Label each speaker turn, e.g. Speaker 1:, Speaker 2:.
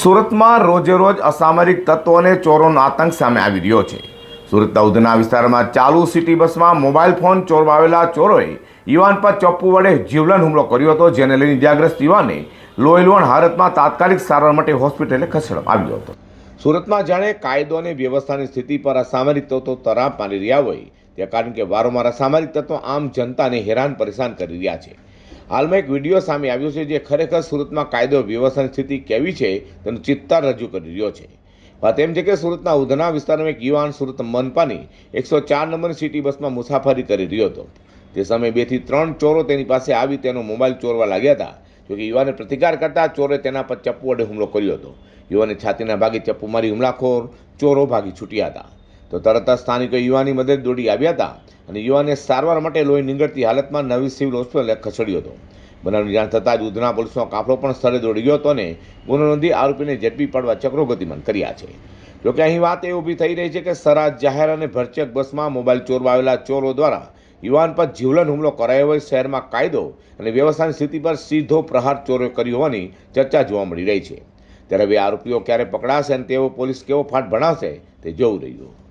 Speaker 1: સુરતમાં રોજે રોજ અસામરિક તત્વો અને ચોરોનો આતંક સામે આવી રહ્યો છે. સુરતના ઉધના વિસ્તારમાં ચાલુ સિટી બસમાં મોબાઈલ ફોન ચોરવાવેલા ચોરોએ યુવાન પર ચપ્પુ વડે જીવલેણ હુમલો કર્યો હતો, જેને લઈને ઇજાગ્રસ્ત યુવાને લોહીલુણ હાલતમાં તાત્કાલિક સારવાર માટે હોસ્પિટલે ખસેડવામાં આવ્યો હતો. સુરતમાં જાણે કાયદો અને વ્યવસ્થાની સ્થિતિ પર અસામરિક તત્વો તરાપ મારી રહ્યા હોય, તે કારણ કે વારંવાર અસામરિક તત્વો આમ જનતાને હેરાન પરેશાન કરી રહ્યા છે. હાલમાં એક વીડિયો સામે આવ્યો છે જે ખરેખર સુરતમાં કાયદો વ્યવસ્થાની સ્થિતિ કેવી છે તેનું ચિત્તાર રજૂ કરી રહ્યો છે. વાત એમ છે કે સુરતના ઉધના વિસ્તારમાં એક યુવાન સુરત મનપાની એકસો ચાર નંબરની સિટી બસમાં મુસાફરી કરી રહ્યો હતો. તે સમયે બેથી ત્રણ ચોરો તેની પાસે આવી તેનો મોબાઈલ ચોરવા લાગ્યા હતા. જોકે યુવાને પ્રતિકાર કરતા ચોરે તેના પર ચપ્પુ વડે હુમલો કર્યો હતો. યુવાને છાતીના ભાગે ચપ્પુ મારી હુમલાખોર ચોરો ભાગી છૂટ્યા હતા. તો તરત જ સ્થાનિકો યુવાની મદદ દોડી આવ્યા હતા. અને યુવાને સારવાર માટે લોહી નીંગળતી હાલતમાં નવી સિવિલ હોસ્પિટલે ખસેડ્યો હતો. બનાવની જાણ થતાં જ ઉધના પોલીસનો કાફલો પણ સ્થળે દોડી ગયો હતો અને ગુનો નોંધી આરોપીને ઝડપી પાડવા ચક્રો ગતિમાન કર્યા છે. જોકે અહીં વાત એ ઊભી થઈ રહી છે કે સરાજ જાહેર અને ભરચક બસમાં મોબાઈલ ચોરવા આવેલા ચોરો દ્વારા યુવાન પર જીવલન હુમલો કરાયો હોય શહેરમાં કાયદો અને વ્યવસ્થાની સ્થિતિ પર સીધો પ્રહાર ચોરો કર્યો હોવાની ચર્ચા જોવા મળી રહી છે. ત્યારે હવે આરોપીઓ ક્યારે પકડાશે અને તેઓ પોલીસ કેવો ફાટ ભણાવશે તે જોવું રહ્યું.